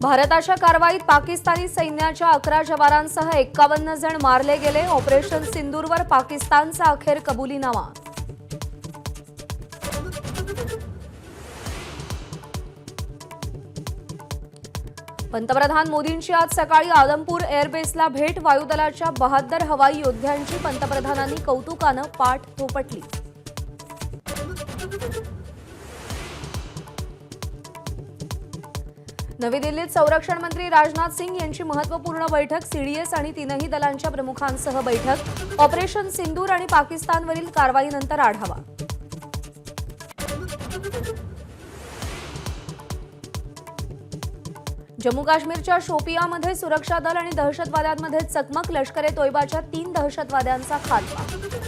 भारताच्या कारवाईत पाकिस्तानी सैन्याच्या अकरा जवानांसह एक्कावन्न जण मारले गेले. ऑपरेशन सिंदूरवर पाकिस्तानचा अखेर कबुलीनामा. पंतप्रधान मोदींची आज सकाळी आदमपूर एअरबेसला भेट. वायुदलाच्या बहात्तर हवाई योद्ध्यांची पंतप्रधानांनी कौतुकानं पाठ थोपटली. नवी दिल्लीत संरक्षण मंत्री राजनाथ सिंग यांची महत्त्वपूर्ण बैठक सीडीएस आणि तीनही दलांच्या प्रमुखांसह बैठक ऑपरेशन सिंदूर आणि पाकिस्तानवरील कारवाईनंतर आढावा. जम्मू काश्मीरच्या शोपियामध्ये सुरक्षा दल आणि दहशतवाद्यांमध्ये चकमक लष्कर ए तोयबाच्या तीन दहशतवाद्यांचा खात्मा.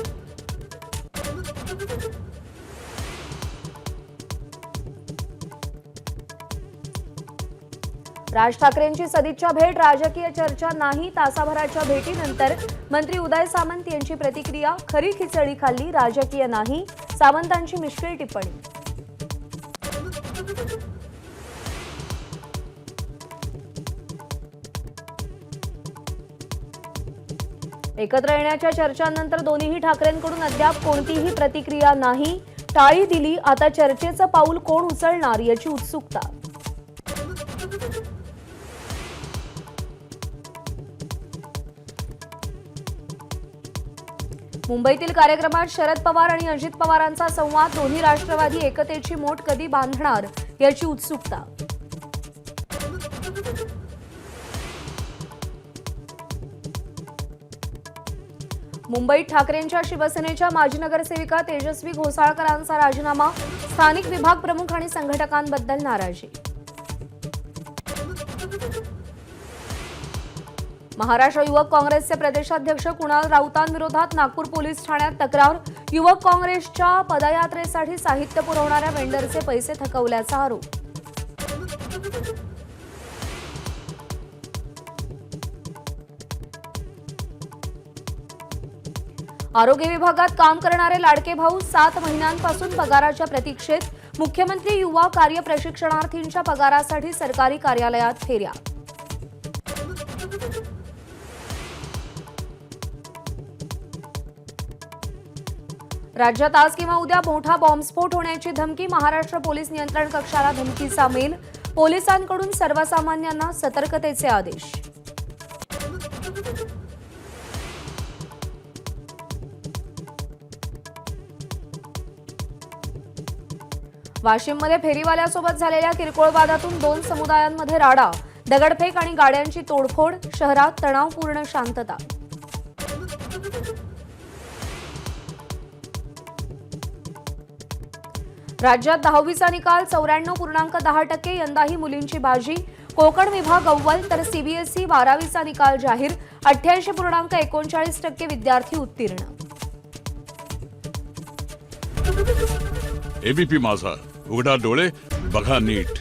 राज ठाकरेंची सदिच्छा भेट राजकीय चर्चा नाही तासाभराच्या भेटीनंतर मंत्री उदय सामंत यांची प्रतिक्रिया खरी खिचडी खाल्ली राजकीय नाही सामंतांची मिश्किल टिप्पणी. एकत्र येण्याच्या चर्चांनंतर दोन्हीही ठाकरेंकडून अद्याप कोणतीही प्रतिक्रिया नाही. टाळी दिली आता चर्चेचं पाऊल कोण उचलणार याची उत्सुकता. मुंबईतील कार्यक्रमात शरद पवार आणि अजित पवारांचा संवाद. दोन्ही राष्ट्रवादी एकतेची मोठ कधी बांधणार याची उत्सुकता. मुंबईत ठाकरेंच्या शिवसेनेच्या माजी नगरसेविका तेजस्वी घोसाळकरांचा राजीनामा. स्थानिक विभाग प्रमुख आणि संघटकांबद्दल नाराजी. महाराष्ट्र युवक काँग्रेसचे प्रदेशाध्यक्ष कुणाल राऊतांविरोधात नागपूर पोलीस ठाण्यात तक्रार. युवक काँग्रेसच्या पदयात्रेसाठी साहित्य पुरवणाऱ्या वेंडरचे पैसे थकवल्याचा आरोप. आरोग्य विभागात काम करणारे लाडके भाऊ सात महिन्यांपासून पगाराच्या प्रतीक्षेत. मुख्यमंत्री युवा कार्य प्रशिक्षणार्थींच्या पगारासाठी सरकारी कार्यालयात फेऱ्या. राज्यात आज किंवा उद्या मोठा बॉम्बस्फोट होण्याची धमकी महाराष्ट्र पोलीस नियंत्रण कक्षाला धमकीचा मेल. पोलिसांकडून सर्वसामान्यांना सतर्कतेचे आदेश. वाशिममध्ये फेरीवाल्यासोबत झालेल्या किरकोळ वादातून दोन समुदायांमध्ये राडा दगडफेक आणि गाड्यांची तोडफोड शहरात तणावपूर्ण शांतता. राज्यात दहावीचा निकाल चौऱ्याण्णव पूर्णांक दहा टक्के यंदाही मुलींची बाजी. कोकण विभाग अव्वल तर सीबीएसई बारावीचा निकाल जाहीर. अठ्ठ्याऐंशी पूर्णांक एकोणचाळीस टक्के विद्यार्थी उत्तीर्ण. एबीपी माझा. उघडा डोळे बघा नीट.